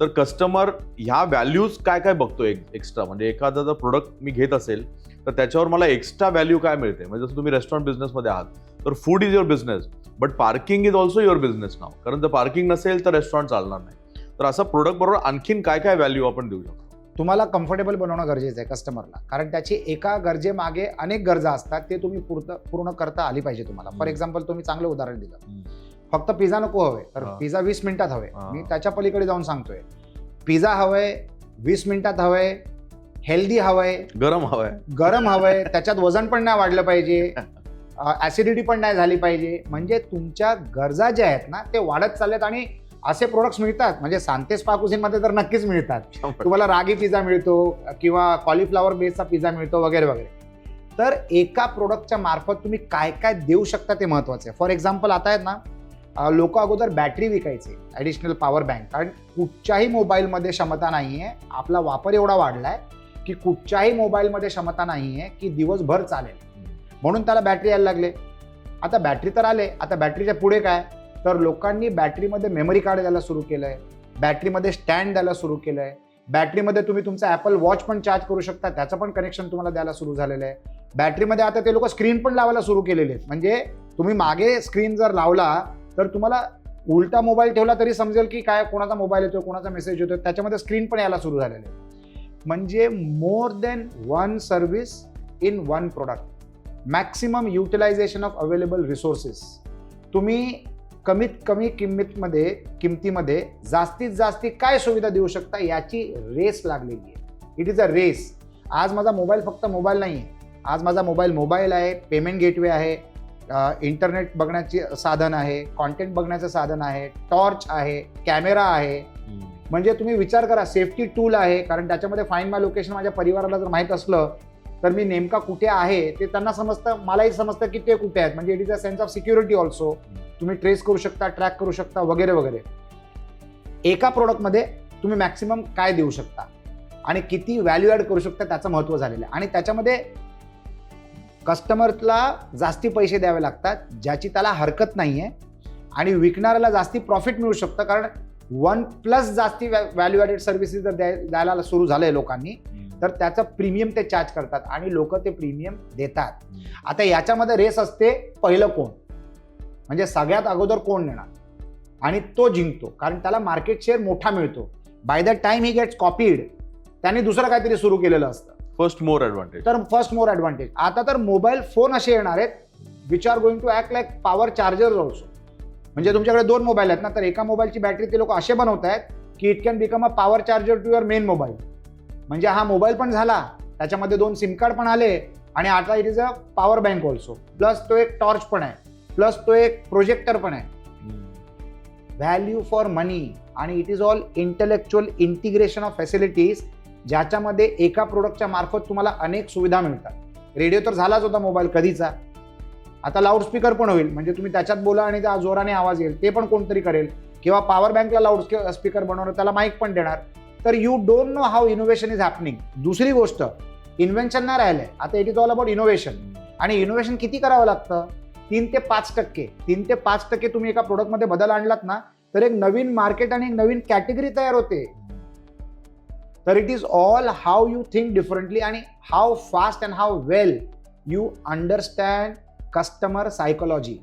तर कस्टमर ह्या व्हॅल्यूज काय काय बघतो एक्स्ट्रा म्हणजे एखादा जर प्रोडक्ट मी घेत असेल तर त्याच्यावर मला एक्स्ट्रा व्हॅल्यू काय मिळते? म्हणजे जसं तुम्ही रेस्टॉरंट बिझनेसमध्ये आहात तर food is your business but parking is also your business नाव कारण जर पार्किंग नसेल तर रेस्टॉरंट चालणार नाही. तर असं प्रोडक्ट बरोबर आणखीन काय काय व्हॅल्यू आपण देऊ शकतो? तुम्हाला कम्फर्टेबल बनवणं गरजेचं आहे कस्टमरला कारण त्याची एका गरजेमागे अनेक गरजा असतात ते तुम्ही पूर्ण पूर्ण करता आली पाहिजे तुम्हाला. फॉर. एक्झाम्पल तुम्ही चांगलं उदाहरण दिलं. फक्त पिझ्झा नको हवे तर हा. पिझ्झा वीस मिनिटात हवे. हा. मी त्याच्या पलीकडे जाऊन सांगतोय. पिझ्झा हवंय वीस मिनिटात हवंय हेल्दी हवंय गरम हवाय गरम हवंय त्याच्यात वजन पण नाही वाढलं पाहिजे ऍसिडिटी पण नाही झाली पाहिजे. म्हणजे तुमच्या गरजा ज्या आहेत ना ते वाढत चाललेत आणि असे प्रोडक्ट्स मिळतात. म्हणजे सांतेस मध्ये तर नक्कीच मिळतात. तुम्हाला रागी पिझ्झा मिळतो किंवा कॉलीफ्लॉवर बेसचा पिझ्झा मिळतो वगैरे वगैरे. तर एका प्रोडक्टच्या मार्फत तुम्ही काय काय देऊ शकता ते महत्वाचं आहे. फॉर एक्झाम्पल आता आहेत ना लोक अगोदर बॅटरी विकायचे ॲडिशनल पॉवर बँक कारण कुठच्याही मोबाईलमध्ये क्षमता नाही आहे आपला वापर एवढा वाढलाय की कुठच्याही मोबाईलमध्ये क्षमता नाही आहे की दिवसभर चालेल. म्हणून त्याला बॅटरी यायला लागले. आता बॅटरी तर आले आता बॅटरीच्या पुढे काय? तर लोकांनी बॅटरीमध्ये मेमरी कार्ड द्यायला सुरू केलंय बॅटरीमध्ये स्टँड द्यायला सुरू केलंय बॅटरीमध्ये तुम्ही तुमचा ॲपल वॉच पण चार्ज करू शकता त्याचं पण कनेक्शन तुम्हाला द्यायला सुरू झालेलं आहे. बॅटरीमध्ये आता ते लोक स्क्रीन पण लावायला सुरू केलेले आहेत. म्हणजे तुम्ही मागे स्क्रीन जर लावला तर तुम्हाला उलटा मोबाईल ठेवला तरी समजेल की काय कोणाचा मोबाईल येतो कोणाचा मेसेज येतो त्याच्यामध्ये स्क्रीन पण यायला सुरू झालेलं आहे. म्हणजे more than one service in one product maximum utilisation of available resources तुम्ही कमीत कमी किंमतीमध्ये किमतीमध्ये जास्तीत जास्ती काय सुविधा देऊ शकता याची रेस लागलेली आहे. इट इज अ रेस आज माझा मोबाईल फक्त मोबाईल नाही आहे आज माझा मोबाईल मोबाईल आहे पेमेंट गेटवे आहे इंटरनेट बघण्याचे साधन आहे कॉन्टेंट बघण्याचं साधन आहे टॉर्च आहे कॅमेरा आहे. म्हणजे तुम्ही विचार करा सेफ्टी टूल आहे कारण त्याच्यामध्ये फाईन माय लोकेशन माझ्या परिवाराला जर माहीत असलं तर मी नेमका कुठे आहे ते त्यांना समजतं मलाही समजतं की ते कुठे आहेत. म्हणजे it is a sense of security also तुम्ही ट्रेस करू शकता ट्रॅक करू शकता वगैरे वगैरे. एका प्रोडक्टमध्ये तुम्ही मॅक्सिमम काय देऊ शकता? आणि किती व्हॅल्यू ॲड करू शकता त्याचं महत्त्व झालेलं आहे. आणि त्याच्यामध्ये कस्टमरला जास्ती पैसे द्यावे लागतात ज्याची त्याला हरकत नाही आहे आणि विकणाऱ्याला जास्ती प्रॉफिट मिळू शकतं कारण वन प्लस जास्ती व्हॅल्यू ॲडेड सर्व्हिसेस जर द्याय द्यायला सुरू झालंय लोकांनी तर त्याचं प्रीमियम ते चार्ज करतात आणि लोक ते प्रीमियम देतात. आता याच्यामध्ये रेस असते पहिलं कोण? म्हणजे सगळ्यात अगोदर कोण नेणार? आणि तो जिंकतो कारण त्याला मार्केट शेअर मोठा मिळतो. By the time he gets copied त्यांनी दुसरं काहीतरी सुरू केलेलं असतं. फर्स्ट मोर ऍडव्हान्टेज तर फर्स्ट मोर ॲडव्हान्टेज आता तर मोबाईल फोन असे येणार आहेत which are going to act like power charger also म्हणजे तुमच्याकडे दोन मोबाईल आहेत ना तर एका मोबाईलची बॅटरी ते लोक असे बनवत आहेत की it can become a power charger to your main mobile म्हणजे हा मोबाईल पण झाला त्याच्यामध्ये दोन सिम कार्ड पण आले आणि आता it is a power bank also plus तो एक टॉर्च पण आहे. प्लस तो एक प्रोजेक्टर पण आहे. व्हॅल्यू फॉर मनी आणि it is all intellectual integration of facilities ज्याच्यामध्ये एका प्रोडक्टच्या मार्फत तुम्हाला अनेक सुविधा मिळतात. रेडिओ तर झालाच होता मोबाईल कधीचा. आता लाऊडस्पीकर पण होईल. म्हणजे तुम्ही त्याच्यात बोला आणि त्या जोराने आवाज येईल. ते पण कोणतरी करेल. किंवा पॉवर बँकला लाऊड स्पीकर बनवणार त्याला माईक पण देणार. तर you don't know how innovation is happening दुसरी गोष्ट इन्व्हेन्शन नाही राहिलंय. आता it is all about innovation आणि इनोव्हेशन किती करावं लागतं? तीन ते पाच टक्के. तीन ते पाच टक्के तुम्ही एका प्रोडक्टमध्ये बदल आणलात ना तर एक नवीन मार्केट आणि एक नवीन कॅटेगरी तयार होते. तर it is all how you think differently आणि how fast and how well you understand customer psychology